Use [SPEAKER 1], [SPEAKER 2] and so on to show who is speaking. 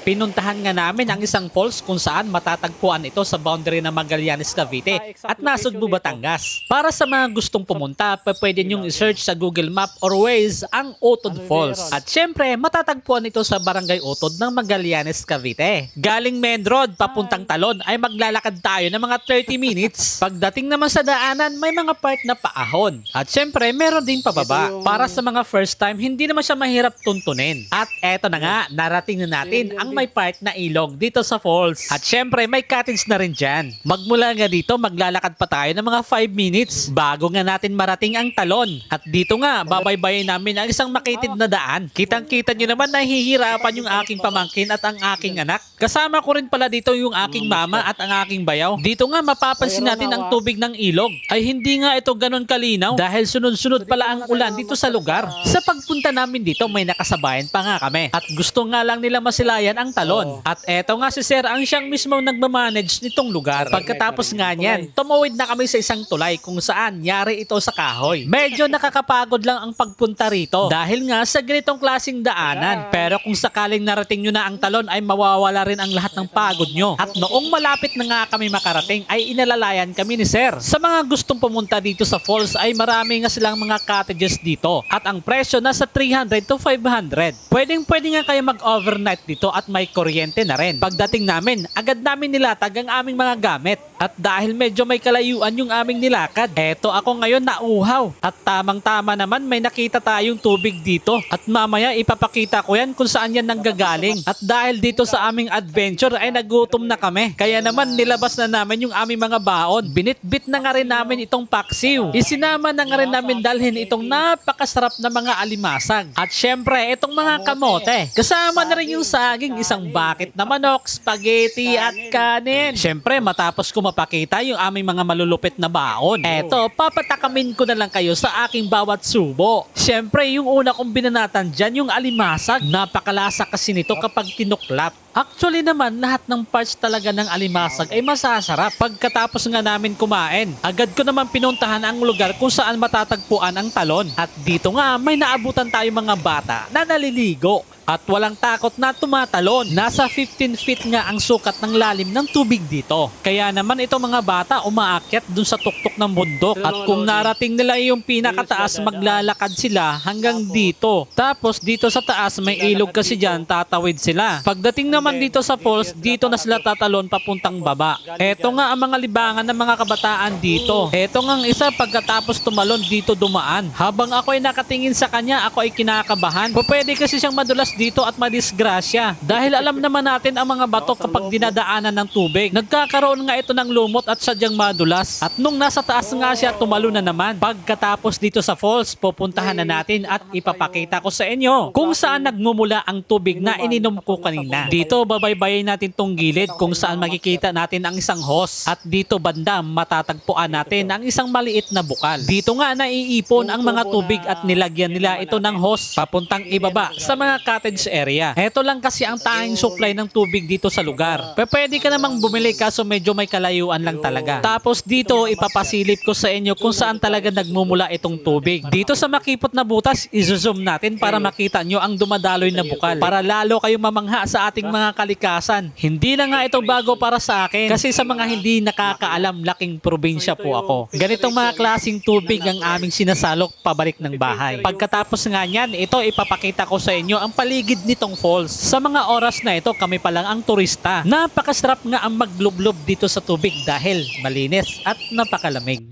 [SPEAKER 1] Pinuntahan nga namin ang isang falls kung saan matatagpuan ito sa boundary ng Magallanes, Cavite at Nasugbu, Batangas. Para sa mga gustong pumunta, pwede niyong i-search sa Google Map or Waze ang Utod Falls. At syempre, matatagpuan ito sa Barangay Utod ng Magallanes, Cavite. Galing Main Road, papuntang Talon ay maglalakad tayo ng mga 30 minutes. Pagdating naman sa daanan, may mga part na paahon. At syempre, meron din pababa. Para sa mga first time, hindi naman siya mahirap tuntunin. At eto na nga, narating na natin ang may part na ilog dito sa falls. At syempre, may cottage na rin dyan. Magmula nga dito, maglalakad pa tayo ng mga 5 minutes bago nga natin marating ang talon. At dito nga, babaybayin namin ang isang makitid na daan. Kitang-kita nyo naman nahihirapan yung aking pamangkin at ang aking anak. Kasama ko rin pala dito yung aking mama at ang aking bayaw. Dito nga mapapansin natin ang tubig ng ilog. Ay hindi nga ito ganun kalinaw dahil sunod-sunod pala ang ulan dito sa lugar. Sa pagpunta namin dito may nakasabayan pa nga kami. At gusto nga lang nila masilayan ang talon. At eto nga si Sir ang siyang mismo nagmamanage nitong lugar. Pagkatapos nga niyan, tumawid na kami sa isang tulay kung saan yari ito sa kahoy. Medyo nakakapagod lang ang pagpunta rito dahil nga sa ganitong klasing daanan. Pero kung sakaling narating nyo na ang talon ay mawawala rin ang lahat ng pagod nyo. At noong malapit na nga kami makarating ay inalalayan kami ni Sir. Sa mga gustong pumunta dito sa falls ay marami nga silang mga cottages dito. At ang presyo nasa 300 to 500. Pwedeng pwede nga kayo mag-overnight dito at may kuryente na rin. Pagdating namin, agad namin nilatag ang aming mga gamit. At dahil medyo may kalayuan yung aming nilakad, eto ako ngayon nauhaw. At tamang-tama naman may nakita tayong tubig dito. At mamaya ipapakita ko yan kung saan yan nanggagaling. At dahil dito sa aming adventure ay nagutom na kami. Kaya naman nilabas na namin yung aming mga baon. Binitbit na nga rin namin itong paksiw. Isinama na nga rin namin dalhin itong napakasarap na mga alimasag. At syempre, itong mga kamote. Kasama na rin yung saging, isang bakit na manok, spaghetti at kanin. Syempre, matapos ko mapakita yung aming mga malulupit na baon. Eto, papatakamin ko na lang kayo sa aking bawat subo. Syempre, yung una kong binanatan dyan, yung alimasag. Napakalasa kasi nito kapag tinuklap. Actually naman, lahat ng parts talaga ng alimasag ay masasarap. Pagkatapos nga namin kumain, agad ko naman pinuntahan ang lugar kung saan matatagpuan ang talon. At dito nga, may naabutan tayo mga bata na naliligo. At walang takot na tumatalon. Nasa 15 feet nga ang sukat ng lalim ng tubig dito. Kaya naman itong mga bata umaakyat dun sa tuktok ng bundok. At kung narating nila yung pinakataas, maglalakad sila hanggang dito. Tapos dito sa taas may ilog kasi dyan, tatawid sila. Pagdating naman dito sa falls, dito na sila tatalon papuntang baba. Eto nga ang mga libangan ng mga kabataan dito. Eto nga ang isa pagkatapos tumalon dito dumaan. Habang ako ay nakatingin sa kanya, ako ay kinakabahan. Pwede kasi siyang madulas dito at madisgrasya. Dahil alam naman natin ang mga bato kapag dinadaanan ng tubig. Nagkakaroon nga ito ng lumot at sadyang madulas. At nung nasa taas nga siya, tumalo na naman. Pagkatapos dito sa falls, pupuntahan na natin at ipapakita ko sa inyo kung saan nagmumula ang tubig na ininom ko kanina. Dito, babaybayin natin tong gilid kung saan makikita natin ang isang hose. At dito banda, matatagpuan natin ang isang maliit na bukal. Dito nga naiipon ang mga tubig at nilagyan nila ito ng hose papuntang ibaba sa mga cottage area. Ito lang kasi ang tanging supply ng tubig dito sa lugar. Pwede ka namang bumili kaso medyo may kalayuan lang talaga. Tapos dito, ipapasilip ko sa inyo kung saan talaga nagmumula itong tubig. Dito sa makipot na butas, izozoom natin para makita nyo ang dumadaloy na bukal. Para lalo kayong mamangha sa ating mga kalikasan. Hindi na nga ito bago para sa akin. Kasi sa mga hindi nakakaalam, laking probinsya po ako. Ganitong mga klasing tubig ang aming sinasalok pabalik ng bahay. Pagkatapos nga niyan, ito ipapakita ko sa inyo ang paligid nitong falls. Sa mga oras na ito, kami pa lang ang turista. Napakasarap nga ang maglublob dito sa tubig dahil malinis at napakalamig.